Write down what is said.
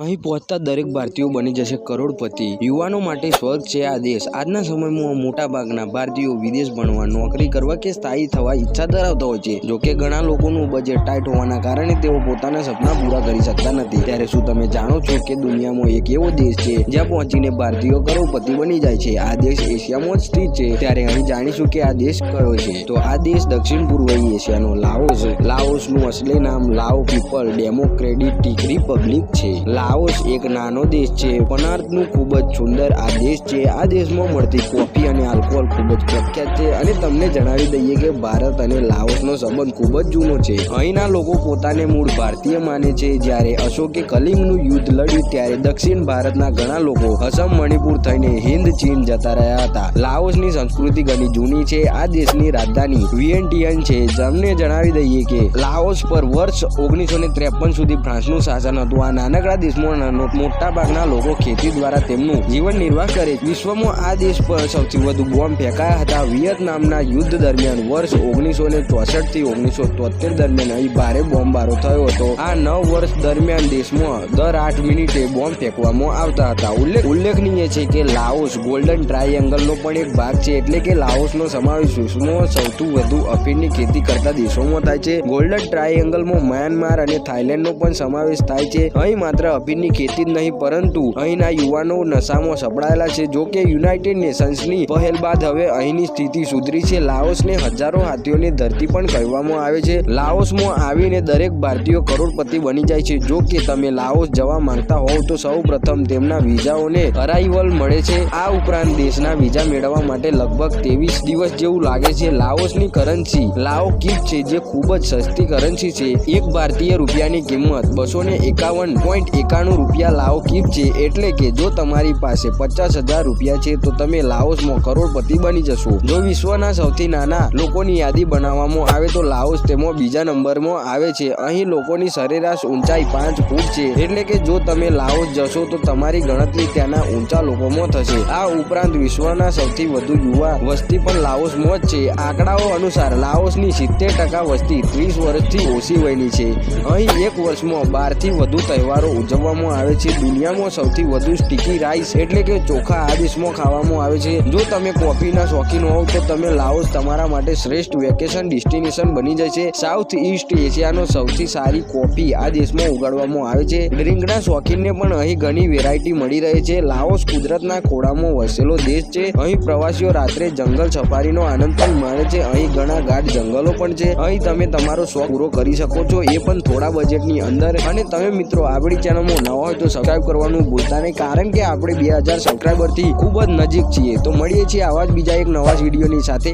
અહીં પહોંચતા દરેક ભારતીયો બની જશે કરોડપતિ. યુવાનો માટે સ્વર્ગ છે આ દેશ. આજના સમયમાં મોટાભાગના ભારતીયો વિદેશ ભણવા, નોકરી કરવા કે સ્થાયી થવા ઈચ્છા ધરાવતા હોય છે. જોકે ઘણા લોકોનું બજેટ ટાઈટ હોવાના કારણે તેઓ પોતાના સપના પૂરા કરી શકતા નથી. ત્યારે શું તમે જાણો છો કે દુનિયામાં એક એવો દેશ છે જ્યાં પહોંચીને ભારતીયો કરોડપતિ બની જાય છે? આ દેશ એશિયામાં જ સ્થિત છે. ત્યારે અહીં જાણીશું કે આ દેશ કયો છે. તો આ દેશ દક્ષિણ પૂર્વ એશિયાનો લાઓસ. લાઓસનું અસલી નામ લાઓ પીપલ ડેમોક્રેટિક રિપબ્લિક છે. લાઓસ એક નાનો દેશ છે. પણ ખૂબ જ સુંદર આ દેશ છે. આ દેશમાં મળતી કોફી આલ્કોહોલ ખૂબ જ પ્રખ્યાત છે અને તમને જણાવી દઈએ કે ભારત અને લાઓસનો સંબંધ ખૂબ જ જૂનો છે. અહીંના લોકો પોતાને મૂળ ભારતીય માને છે. જ્યારે અશોકે કલિંગનું યુદ્ધ લડ્યું ત્યારે દક્ષિણ ભારતના ઘણા લોકો અસમ, મણિપુર થઈને હિન્દ, ચીન જતા રહ્યા હતા. લાઓસની સંસ્કૃતિ ઘણી જૂની છે. આ દેશની રાજધાની વિએન્ટિયન છે. તમને જણાવી દઈએ કે લાઓસ પર વર્ષ ઓગણીસો ને ત્રેપન સુધી ફ્રાન્સનું શાસન હતું. આ નાનકડા દેશમાં મોટા ભાગના લોકો ખેતી દ્વારા તેમનું જીવન નિર્વાહ કરે વિશ્વમાં આ દેશ પર સૌથી વધુ બોમ્બ ફેંકાયા હતા વિયેતનામના યુદ્ધ દરમિયાન વર્ષ ઓગણીસો ને ચોસઠથી ઓગણીસો તોતેર દરમિયાન અહીં ભારે બોમ્બારો થયો હતો. આ નવ વર્ષ દરમિયાન દેશમાં દર આઠ મિનિટે બોમ્બ ફેંકવામાં આવતા હતા. ઉલ્લેખ ઉલ્લેખનીય છે કે લાઓસ ગોલ્ડન ટ્રાયેંગલનો પણ એક ભાગ છે એટલે કે લાઓસનો સમાવેશ વિશ્વમાં સૌથી વધુ અફીણની ખેતી કરતા દેશોમાં થાય છે. ગોલ્ડન ટ્રાયેંગલમાં મ્યાનમાર અને થાઇલેન્ડનો પણ સમાવેશ થાય છે. અહીં માત્ર અફીણની ખેતી જ નહીં, પરંતુ અહીંના યુવાનો નશામાં સપડાયેલા છે. જો કે યુનાઇટેડ નેશન્સની પહેલ બાદ હવે અહીંની સ્થિતિ સુધરી છે. લાઓસને હજારો હાથીઓની ધરતી પણ કહેવામાં આવે છે. લાઓસમાં આવીને દરેક ભારતીયો કરોડપતિ બની જાય છે. જો કે તમે લાઓસ જવા માંગતા હોવ તો સૌ પ્રથમ તેમના વિઝાઓને અરાઇવલ મળે છે. આ ઉપરાંત દેશના વિઝા મેળવવા માટે લગભગ ત્રેવીસ દિવસ જેવું લાગે છે. લાઓસની કરન્સી લાઓ કીપ છે જે ખૂબ જ સસ્તી કરન્સી છે. એક ભારતીય રૂપિયાની કિંમત બસો ને એકાવન પોઈન્ટ એકાણું રૂપિયા લાઓ કીપ છે. એટલે કે જો તમારી પાસે પચાસ હજાર રૂપિયા છે તો તમે લાઓસમાં કરોડપતિ બની જશો. જો વિશ્વના સૌથી નાના લોકોની યાદી બનાવવામાં આવે તો લાઓસ તેમાં બીજા નંબરમાં આવે છે. અહીં લોકોની સરેરાશ ઊંચાઈ પાંચ ફૂટ છે. એટલે કે જો તમે લાઓસ જશો તો તમારી ગણતરી ત્યાંના ઊંચા લોકોમાં થશે. આ ઉપરાંત વિશ્વના સૌથી વધુ યુવા વસ્તી પણ લાઓસમાં જ છે. આંકડાઓ અનુસાર લાઓસની સિત્તેર ટકા વસ્તી ત્રીસ વર્ષથી ઓછી વયની છે. અહીં એક વર્ષમાં બારથી વધુ તહેવારો ઉજવવામાં આવે છે. દુનિયામાં સૌથી વધુ સ્ટીકી રાઈસ એટલે કે ચોખા આ દેશમાં ખાવામાં આવે છે. જો તમે કોફીના શોખીન હોવ તો તમે લાઓસ તમારા માટે શ્રેષ્ઠ વેકેશન ડેસ્ટિનેશન બની જશે સાઉથ ઈસ્ટ એશિયાનો સૌથી સારી કોફી આ દેશમાં ઉગાડવામાં આવે છે. ડ્રિંકના શોખીનને પણ અહીં ઘણી વેરાયટી મળી રહે છે. લાઓસ કુદરતના ખોળામાં વસેલો દેશ છે. અહીં પ્રવાસીઓ રાત્રે જંગલ સફારીનો આનંદ પણ માણે છે. અહીં ઘણા ગાઢ જંગલો પણ છે. અહીં તમે તમારો શોખ પૂરો કરી શકો છો. એ પણ થોડા બજેટની અંદર. અને તમે મિત્રો, આપણી ચેનલમાં નવા હોય તો સબસ્ક્રાઈબ કરવાનું ભૂલતા નહીં. કારણ કે આપણે બે હજાર સબસ્ક્રાઈબરથી ખૂબ જ નજીક છીએ. તો મળીએ છીએ આવા જ બીજા એક નવા જ વિડીયોની સાથે